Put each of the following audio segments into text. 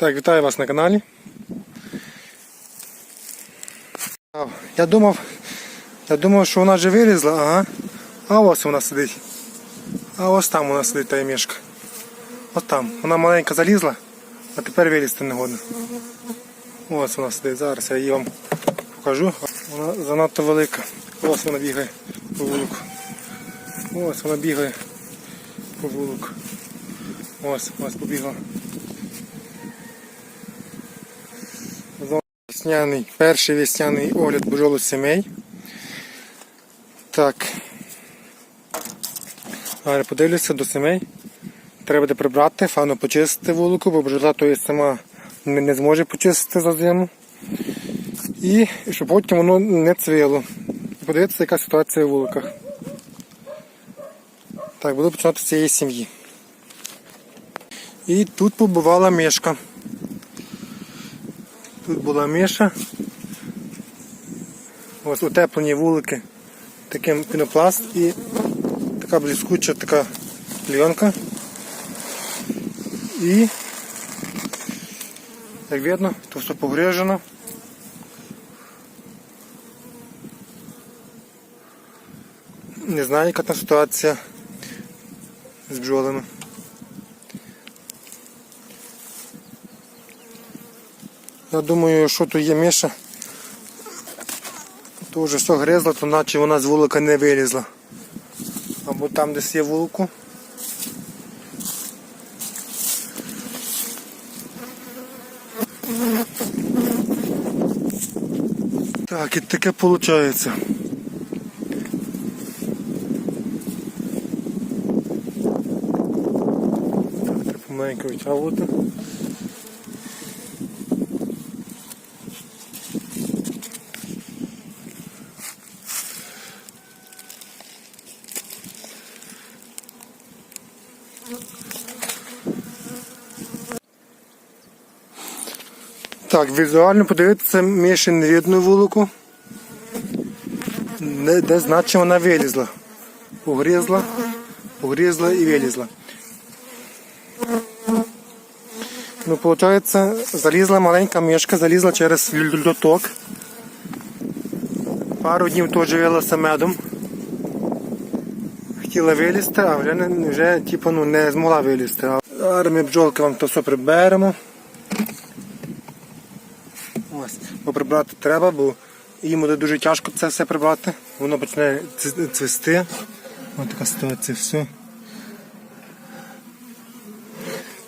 Так, вітаю вас на каналі. Я думав, я думав, що вона вже вилізла, ага. А ось вона сидить. А ось там вона сидить та мішка. Ось там. Вона маленька залізла, а тепер вилізти не годна. Ось вона сидить. Зараз я її вам покажу. Вона занадто велика. Ось вона бігає по вулику. Ось вона бігає по вулику. Ось, ось побігла. Знову Весняний, перший весняний огляд бджолу сімей. Так. Зараз подивлюся до сімей. Треба буде прибрати, фану почистити вулику, бо бджола то сама не, зможе почистити за зиму. І щоб потім воно не цвіло. Подивитися, яка ситуація в вуликах. Так, буду починати з цієї сім'ї. І тут побувала мишка. Тут була миша. Ось утеплені вулики. Таким пінопласт і така блискуча така пленка. І як видно, то все погрежено. Не знаю, яка там ситуація з бджолами. Я думаю, що тут є миша. То вже все гризло, то наче вона з вулика не вилізла. Або там десь є вулику. Так, і таке виходить. Так, треба помаленьку витягувати. Так, візуально подивитися Міші не видно вулику. Де, де значить вона вилізла. Погрізла, погрізла і вилізла. Ну, виходить, залізла маленька мішка, залізла через льодоток. Пару днів теж вилася медом. Хотіла вилізти, а вже, вже типу, ну, не змогла вилізти. А Зараз бджолки вам то все приберемо. Ось, бо прибрати треба, бо їм буде дуже тяжко це все прибрати. Воно почне цвісти. Ось така ситуація, все.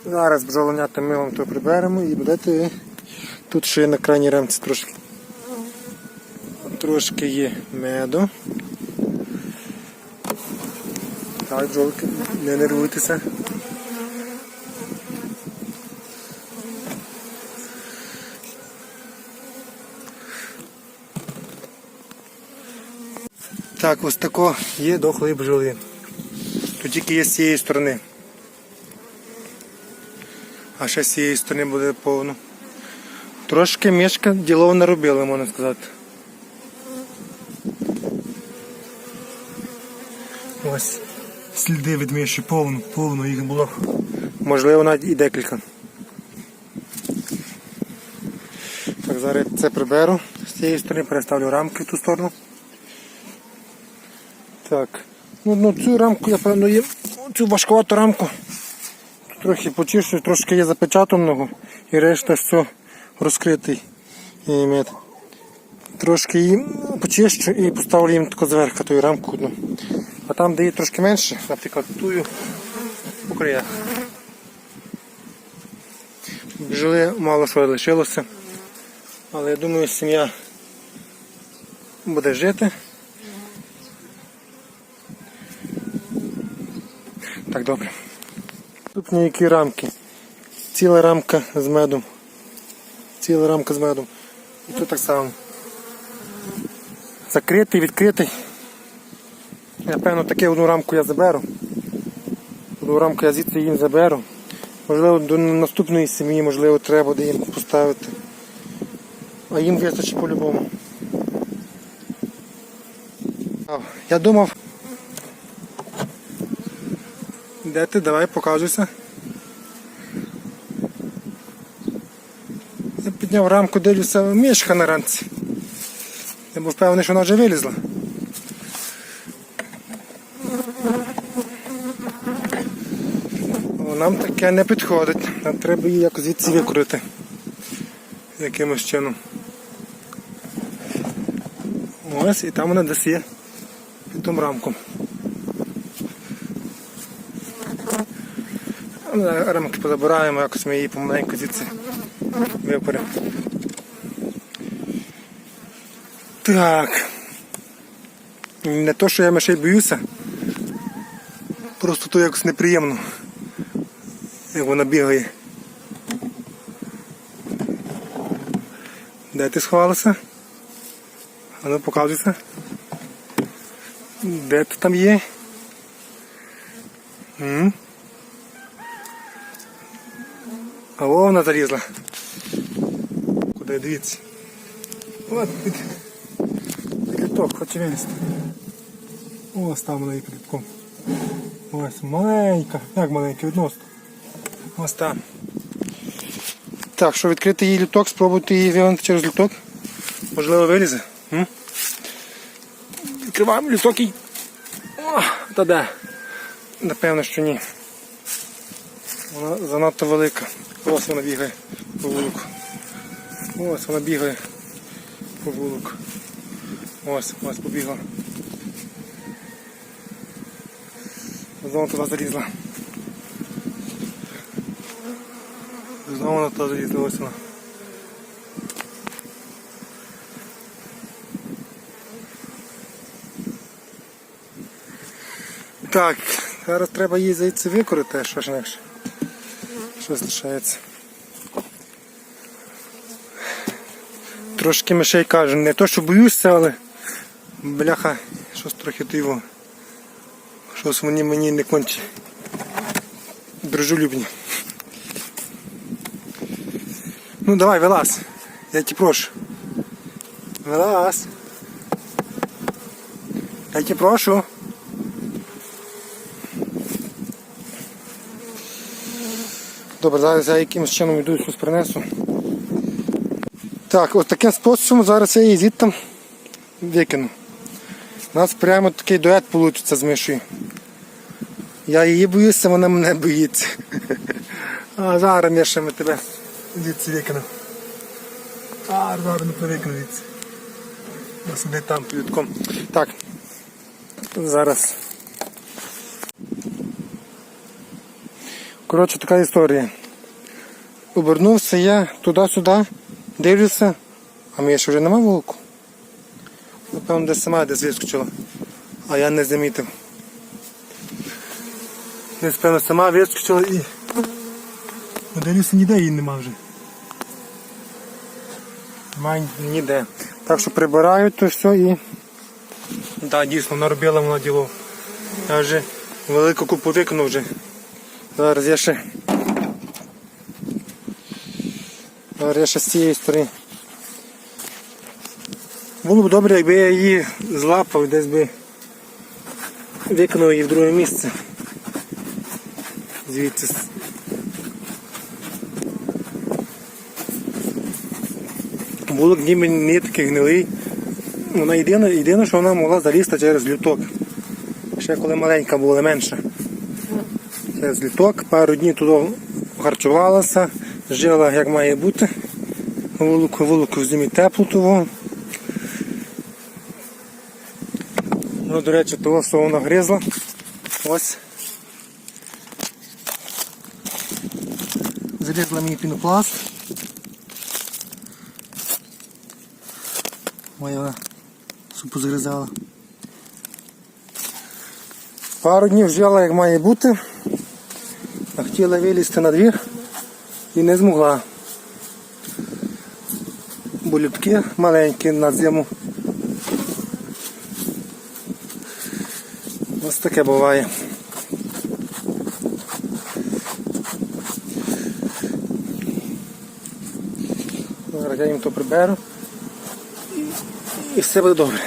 Зараз бджоленята ми вам то приберемо і будете тут ще на крайній рамці трошки. Трошки є меду. Так, бджолки, не нервуйтеся. Так, ось тако є дохлої бджоли. Тут тільки є з цієї сторони. А ще з цієї сторони буде повно. Трошки мішка ділово наробила, можна сказати. Ось сліди від миші повно, повно їх було. Можливо, навіть і декілька. Так, зараз це приберу з цієї сторони, переставлю рамки в ту сторону. Так. Ну, ну цю рамку я певно є. Цю важкувату рамку. Трохи почищу, трошки є запечатаного і решта все розкритий і. Трошки її почищу і поставлю їм таку зверху ту рамку одну. А там, де є трошки менше, наприклад, тую по краях. Бджоли мало що лишилося. Але я думаю, сім'я буде жити. Так, добре. Наступні які рамки. Ціла рамка з медом. Ціла рамка з медом. І тут так само. Закритий, відкритий. Напевно, таке одну рамку я заберу. Одну рамку я звідси їм заберу. Можливо, до наступної сім'ї, можливо, треба буде їм поставити. А їм вистачить по-любому. Я думав, Де ти? Давай показуйся. Підняв рамку, дивлюся, мішка на ранці. Я був впевнений, що вона вже вилізла. Нам таке не підходить. Нам треба її якось звідси викрути. Якимось чином. Ось і там вона десь є під тим рамком. Рамки позабираємо, якось ми її помаленьку звідси випаримо. Так. Не то, що я мишей боюся. Просто то якось неприємно. Як вона бігає. Де ти сховалася? А ну показуйся. Де ти там є? М? А о, вона залізла. Куди дивіться? От під під літок, хоче вилізти. Ось там вона і під літком. Ось маленька. Як маленька відносно. Ось там. Так, що відкрити її літок, спробуйте її вигнати через літок. Можливо вилізе. М? Відкриваємо літок і. О, та де? Напевно, що ні. Вона занадто велика. Ось вона бігає по вулику. Ось вона бігає по вулику. Ось, ось побігла. Знову туди залізла. Знову вона туди залізла, ось вона. Так, зараз треба її звідси викорити, що ж інакше. Що залишається? Трошки мишей кажу, не то що боюся, але бляха, щось трохи диво. Щось вони мені не конче. Дружелюбні. Ну давай, вилазь. Я тебе прошу. Вилазь. Я тебе прошу. Добре, зараз я якимось чином йду щось принесу. Так, от таким способом зараз я її звідти викину. У нас прямо такий дует вийде з мишою. Я її боюся, вона мене боїться. А зараз Міша, ми тебе звідси викинемо. А, зараз не привикну звідси. Я сиди там під літком. Так. Зараз. Коротше, така історія. Обернувся я туди-сюди, дивлюся, а мені ще вже нема вулку. Напевно, десь сама десь вискочила, а я не замітив. Десь, певно, сама вискочила і дивлюся, ніде її нема вже. Немає ніде. Так що прибираю то все і... Так, дійсно, наробила вона діло. Я вже велику купу виконав вже. Зараз я ще. Зараз я ще з цієї сторони. Було б добре, якби я її злапав, десь би виконав її в друге місце. Звідси. Було ніби не такий гнилий. Вона єдине, єдине, що вона могла залізти через люток. Ще коли маленька була менша з літок, пару днів туди харчувалася, жила як має бути. Вулику, вулику в зимі тепло того. Ну, до речі, того, що вона гризла. Ось. Зрізала мені пінопласт. Моя супу згризала. Пару днів жила як має бути. Хотіла вилізти на двір і не змогла. Бо людки маленькі на зиму. Ось таке буває. Зараз я їм то приберу і все буде добре.